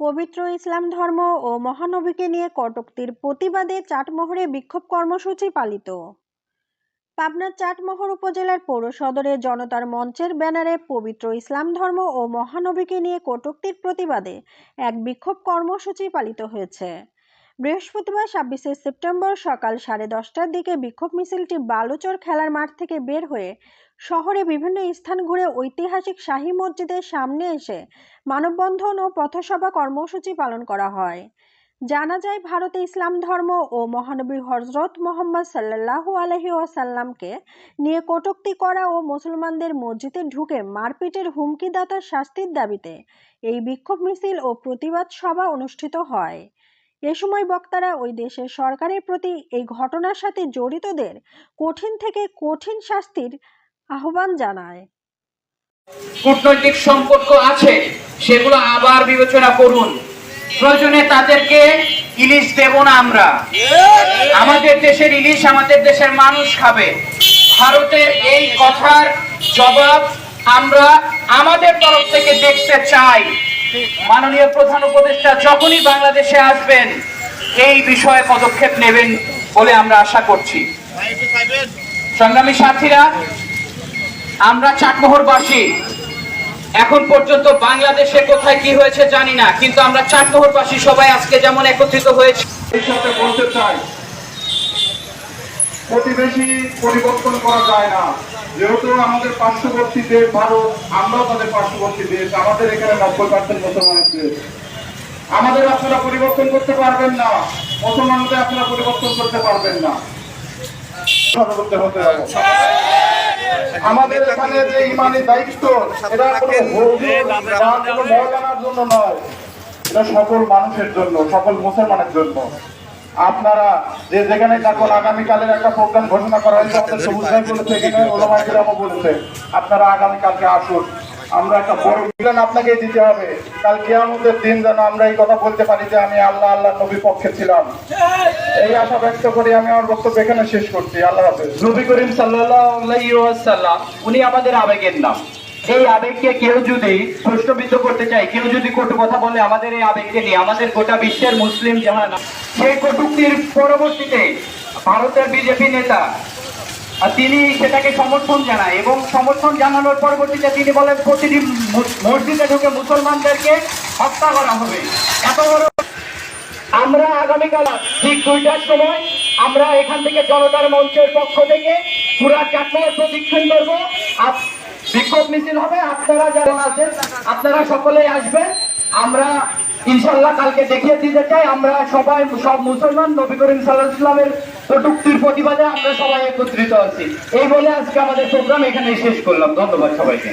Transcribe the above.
পবিত্র ইসলাম ধর্ম ও মহানবীকে নিয়ে কটূক্তির প্রতিবাদে চাটমোহরে বিক্ষোভ কর্মসূচি পালিত। পাবনার চাটমোহর উপজেলার পৌর সদরে জনতার মঞ্চের ব্যানারে পবিত্র ইসলাম ধর্ম ও মহানবীকে নিয়ে কটূক্তির প্রতিবাদে এক বিক্ষোভ কর্মসূচি পালিত হয়েছে। বৃহস্পতিবার ছাব্বিশে সেপ্টেম্বর সকাল সাড়ে দশটার দিকে বিক্ষোভ মিছিলটি বালুচর খেলার মাঠ থেকে বের হয়ে শহরে বিভিন্ন স্থান ঘুরে ঐতিহাসিক শাহী মসজিদের সামনে এসে মানববন্ধন ও পথসভা কর্মসূচি পালন করা হয়। জানা যায়, ভারতে ইসলাম ধর্ম ও মহানবী হজরত মোহাম্মদ সাল্লাল্লাহু আলহি ওয়াসাল্লামকে নিয়ে কটূক্তি করা ও মুসলমানদের মসজিদে ঢুকে মারপিটের হুমকিদাতার শাস্তির দাবিতে এই বিক্ষোভ মিছিল ও প্রতিবাদ সভা অনুষ্ঠিত হয়। এ সময় বক্তারা ওই দেশের সরকারের প্রতি এই ঘটনার সাথে জড়িতদের কঠিন থেকে কঠিন শাস্তির আহ্বান জানায়। কূটনৈতিক সম্পর্ক আছে, সেগুলো আবার বিবেচনা করুন। প্রয়োজনে তাদেরকে ইলিশ দেব না আমরা। আমাদের দেশের ইলিশ আমাদের দেশের মানুষ খাবে। ভারতের এই কথার জবাব আমরা আমাদের তরফ থেকে দেখতে চাই। মাননীয় প্রধান উপদেষ্টা যখনই বাংলাদেশে আসবেন, এই বিষয়ে পদক্ষেপ নেবেন বলে আমরা আশা করছি। সংগ্রামী সাথীরা, আমরা চাটমোহরবাসী, এখন পর্যন্ত বাংলাদেশে কোথায় কি হয়েছে জানি না, কিন্তু আমরা চাটমোহরবাসী সবাই আজকে যেমন একত্রিত হয়েছে বলতে চাই প্রতিবেশী পরিবর্তন করা যায় না। যেহেতু আমাদের পার্শ্ববর্তী দেশ ভারত আমরাও তাদের পার্শ্ববর্তী দেশ আমাদের এখানে নব্বই পার্সেন্ট মুসলমানের দেশ আমাদের আপনারা পরিবর্তন করতে পারবেন না মুসলমানদের আপনারা পরিবর্তন করতে পারবেন না। আমাদের এখানে যে ইমানি দায়িত্ব এটা কোনো হুজুর বা কোনো মৌলানার জন্য নয়। এটা সকল মানুষের জন্য সকল মুসলমানের জন্য। আপনারা যে যেখানে থাকুন, আগামীকালের একটা প্রোগ্রাম ঘোষণা করা হয়েছে, আমাদের সবুজ ভাই বলেছে, এখানে বলেছে আপনারা আগামীকালকে আসুন। আমরা একটা বড় মিলন আপনাকে দিতে হবে। কাল কেয়ামতের দিন যেন আমরা এই কথা বলতে পারি যে আমি আল্লাহ আল্লাহ নবীর পক্ষে ছিলাম। এই আশা ব্যক্ত করে আমি আমার বক্তব্য এখানে শেষ করছি। আল্লাহ হাফেজ। নবী করিম সাল্লাম উনি আমাদের আবেগের নাম। এই আবেগকে কেউ যদি প্রশ্নবিদ্ধ করতে চায়, কেউ যদি কটু কথা বলে, আমাদের এই আবেগকে নিয়ে, আমাদের গোটা বিশ্বের মুসলিম জাহান সেই কটুক্তির পরবর্তীতে ভারতের বিজেপি নেতা তিনি সেটাকে সমর্থন জানায় এবং সমর্থন জানানোর পরবর্তীতে তিনি বলেন, প্রতিটি মসজিদে ঢুকে মুসলমানদেরকে হত্যা করা হবে। এত বড় আমরা আগামীকাল ঠিক দুইটার সময়। আমরা এখান থেকে জনতার মঞ্চের পক্ষ থেকে পুরা চাটমের প্রদক্ষিণ করব। বিক্ষোভ মিছিল হবে, আপনারা যারা আছেন, আপনারা সকলেই আসবেন। আমরা ইনশাল্লাহ কালকে দেখিয়ে দিতে চাই, আমরা সবাই, সব মুসলমান, নবী করিম সাল্লাহ ইসলামের কটুক্তির প্রতিবাদে আমরা সবাই একত্রিত আছি। এই বলে আজকে আমাদের প্রোগ্রাম এখানে শেষ করলাম। ধন্যবাদ সবাইকে।